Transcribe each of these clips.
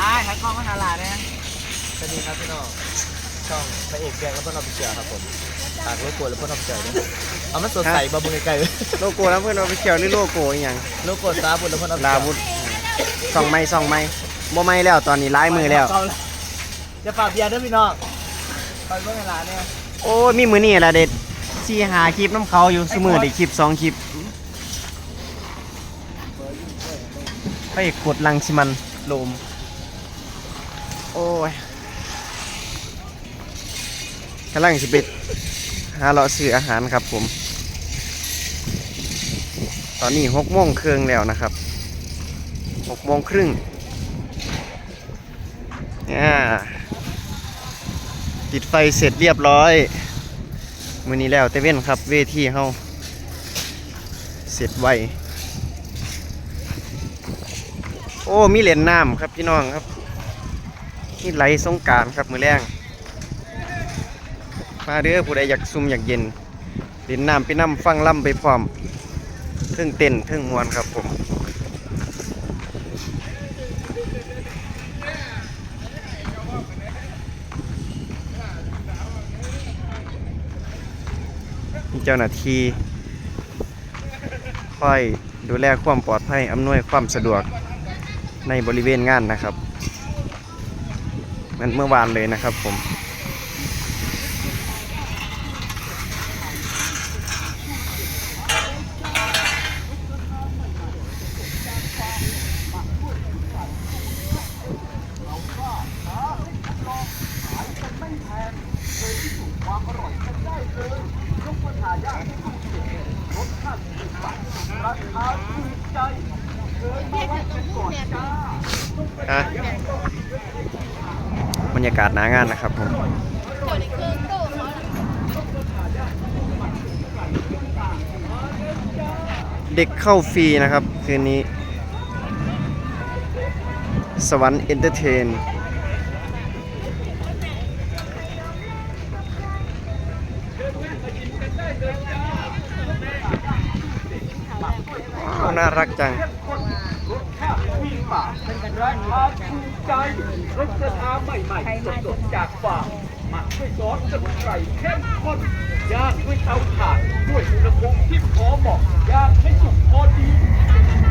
อ่าทักข้องมาหาหลานเนี่ยสวัสดีครับพี่น้องช่องพระเอกแกงและเพื่อนออฟฟิเชียลครับผมฝากรบกวนและเพื่อนออฟฟิเชียลด้วยเอามันสดใสบาบุญไกลโลโก้แล้วเพื่อนเอาไปเขียวหรือโลโก้อหย่างๆโลโก้ซาบุญและเพื่อนออฟฟิเชียลลาบุตรส่องไม้ส่องไม้บ่ไม้แล้วตอนนี้ล้ายมือแล้ว จะฝากเบียร์ด้วยพี่น้องไปเมื่อหลานเนี่ยโอ้ยมีมือนี่ละเด็ดสี่หาคลิปน้ำเขาอยู่สมือได้คลิปสองคลิปไปกดลังชิมันโลม โอ้ยกำลังสิไปหาเราะซื้ออาหารครับผม ตอนนี้หกโมงครึ่งแล้วนะครับหกโมงครึ่งเนี่ยติดไฟเสร็จเรียบร้อย มือนี้แล้วแต่เว้นครับ เวทีเฮาเสร็จไว โอ้ มีเหรียญน้ำครับพี่น้องครับ นี่ไหลสงการครับมือแรงมาเด้อผู้ใดอยากซุ่มอยากเย็นเหรียญน้ำไปน้ำฟังล่ำไปพร้อมเครื่งเต้นเครื่งมวนครับผมมีเจ้าหน้าที่คอยดูแลความปลอดภัยอำนวยความสะดวกในบริเวณงานนะครับ เหมันเมื่อวานเลยนะครับผมอะ บรรยากาศหนางานนะครับผมเด็กเข้าฟรีนะครับ คืนนี้ สวรรค์เอนเตอร์เทนน่ารักจัง ใจรสชาติใหม่ๆสดๆจากฟาร์มหมักด้วยซอสสมุนไพรเข้มข้นย่างด้วยเตาถ่านด้วยอุณหภูมิที่พอเหมาะย่างให้สุกพอดี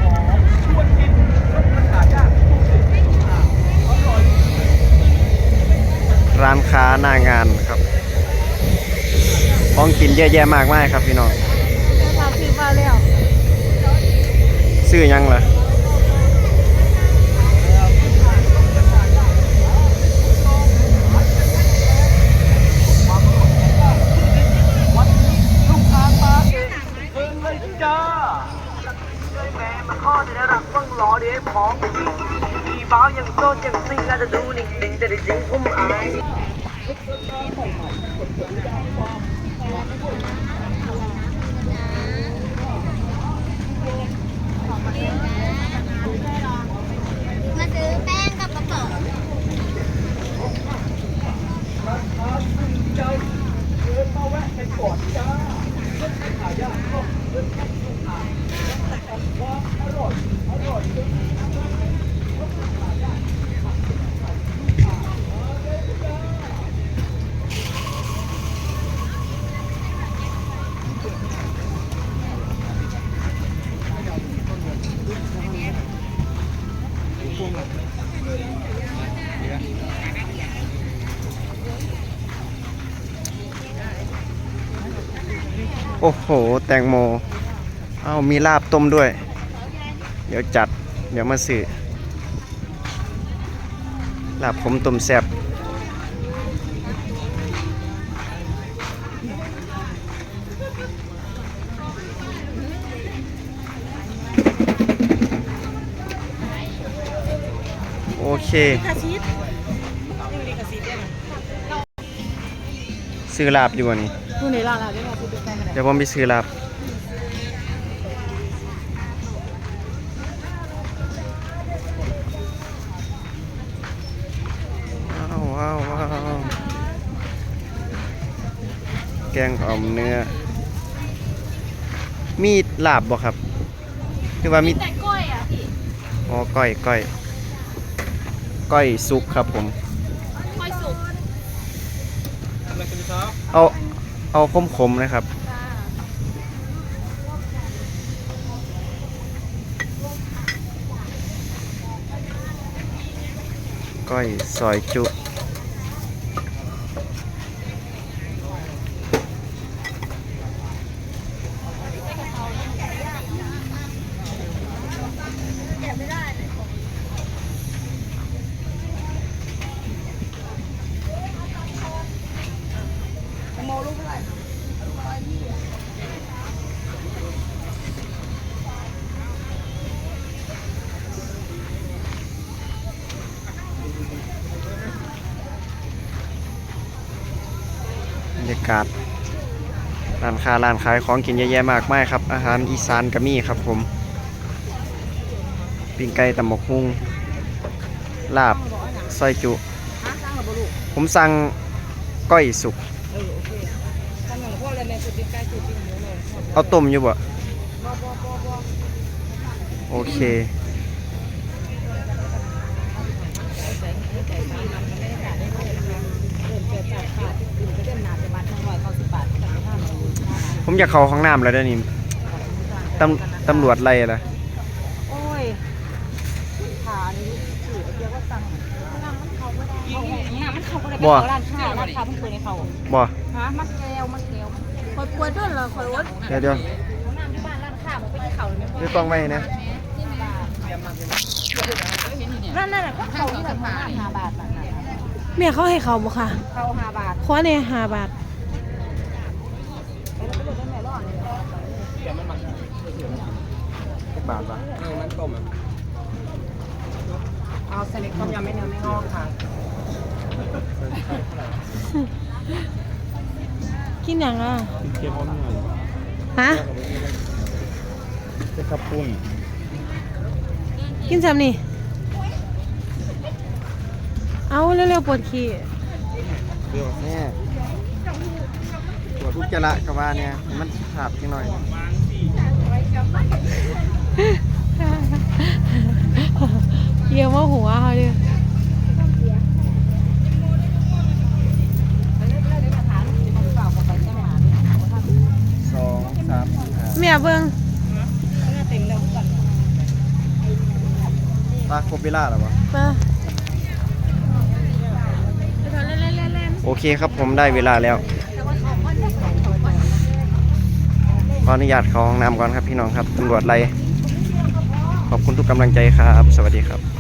หอมชวนกินรสชาติย่างทุกสิ่งทุกอย่างอร่อยร้านค้าหน้างานครับของกินเยอะแยะมากมายครับพี่น้องพาพี่มาแล้วซื้อยังล่ะลูกค้ามาเองเชิญเลยจ้าเลยแม่มาข้อจะได้รับ ฟังรอเดี๋ยวพร้อมมีบ้าวยังโซนยังซิงอาจจะดูนิ่งๆแต่จริงๆผมอายขอบคุณนะซื้อแป้งกับกระป๋อง โอ้โห แตงโม เอามีลาบต้มด้วย เดี๋ยวจัด เดี๋ยวมาสื่อลาบผมต้มแซ่บ เคซื้อลาบอยู่บ่นี่นู่นในร้านเราได้มาซื้อแป้งกันเดี๋ยวผมไปซื้อลาบว้าวว้าวว้าวแกงอ่อมเนื้อ มีลาบบ่ครับ คือว่ามีแต่กล้วยอะพี่อ๋อก้อยก้อย ก้อยซุกครับผมค่อยสุกเอาเอาคมคมๆนะครับก้อยซอยจุ รรยากาศร้านค้าร้านขายของกินเยอะแยะมากมายครับ อาหารอีสานก็มีครับผมปิ้งไก่ตำหมกฮุ่งลาบซอยจุ ผมสั่งก้อยสุกเลยเอาต้มอยู่บ่ โอเค ใจสามมันไม่ได้จ่ายได้เลยนะคะเริ่มเกิดจากขาดอื่นก็เดินหนาจะบัตรทั้งร้อยเข้าสิบบาทแต่ไม่ห้าร้อย ผมอยากเข้าห้องน้ำแล้วเดี๋ยวนี้ตำตำรวจไล่ละโอ้ยขานี่ถือเดียวก็สั่งน้ำมันเขาไม่ได้น้ำมันเขาไม่ได้ไปร้านค้าร้านค้ามันเคยในเขาบ่ฮะมันแก้วมันแก้วคอยปวดด้วยเหรอคอยวัดเดี๋ยวเดี๋ยวน้ำที่บ้านร้านค้ามันไปที่เขาเลยเดี๋ยวกล้องไว้นะนั่นนั่นก็เขาที่แบบห้าบาทนั่นแม่เขาให้เขาบ่ค่ะเขาห้าบาทขอเนี่ยห้าบาท บาทปะเอาสลิดต้มยำไม่เนื้อไม่งอกค่ะกินอย่างอะเก็บพร้อมหน่อยฮะจะขับปุ้นกินซ้ำนี่ เอาเร็วๆปวดขี้เดี๋ยวแน่ตรวจอุจจาระกับว่าเนี่ย มันขาดนิดหน่อย เยี่ยมว่าหัวเขาดิสองสามสี่ห้าแม่เบิ่งปลาครบเวลาแล้ววะมาโอเคครับผมได้เวลาแล้ว ขออนุญาตเข้าห้องน้ำก่อนครับพี่น้องครับตำรวจไล่ ขอบคุณทุกกำลังใจครับ สวัสดีครับ